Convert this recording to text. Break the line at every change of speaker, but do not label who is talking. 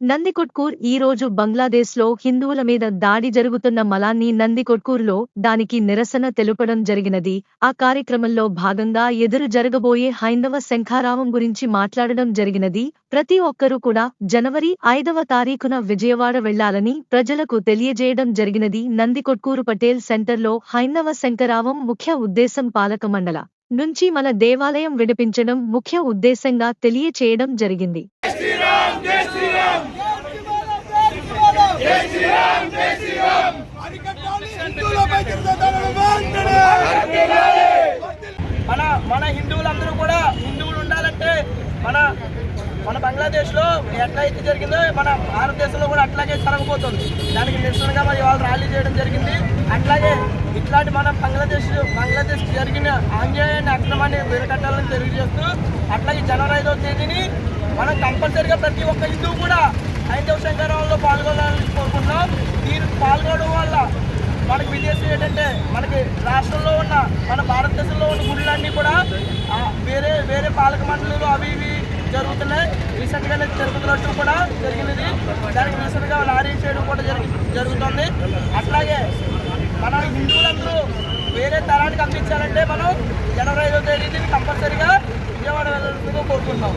నందికొట్కూర్ ఈ రోజు బంగ్లాదేశ్లో హిందువుల మీద దాడి జరుగుతున్న మలాన్ని నందికొట్కూర్లో దానికి నిరసన తెలుపడం జరిగినది. ఆ కార్యక్రమంలో భాగంగా ఎదురు జరగబోయే హైందవ శంఖారావం గురించి మాట్లాడడం జరిగినది. ప్రతి ఒక్కరూ కూడా జనవరి ఐదవ తారీఖున విజయవాడ వెళ్ళాలని ప్రజలకు తెలియజేయడం జరిగినది. నందికొట్కూరు పటేల్ సెంటర్లో హైందవ శంఖరావం ముఖ్య ఉద్దేశం పాలక మండల నుంచి మన దేవాలయం విడిపించడం ముఖ్య ఉద్దేశంగా తెలియచేయడం జరిగింది.
మన మన హిందువులందరూ కూడా హిందువులు ఉండాలంటే మన మన బంగ్లాదేశ్లో ఎట్లయితే జరిగిందో మన భారతదేశంలో కూడా అట్లాగే జరగబోతుంది. దానికి నిరసనగా మరి వాళ్ళు ర్యాలీ చేయడం జరిగింది. అట్లాగే ఇట్లాంటి మన బంగ్లాదేశ్ బంగ్లాదేశ్ జరిగిన ఆంగ్లేయాన్ని అక్రమాన్ని వెరకట్టాలని తెలియజేస్తూ అట్లాగే జనవరి ఐదో తేదీని మనం కంపల్సరిగా ప్రతి ఒక్క హిందువు కూడా హైందవ శంకరంలో పాల్గొనాలని కోరుకుంటున్నాం. దీనికి పాల్గొనడం వల్ల మనకి విదేశం ఏంటంటే మనకి రాష్ట్రంలో ఉన్న మన భారతదేశంలో ఉన్న గుళ్ళన్నీ కూడా వేరే వేరే పాలక మండలిలో అవి ఇవి జరుగుతున్నాయి. రీసెంట్గానే జరుగుతున్నట్టు కూడా జరిగినది. దానికి రీసెంట్గా లారీ చేయడం కూడా జరిగి జరుగుతుంది. అట్లాగే మన హిందువుల వేరే తరానికి అందించాలంటే మనం జనవరి ఐదో తేదీని కంపల్సరీగా విజయవాడ వెళ్ళాలని కోరుకుంటున్నాం.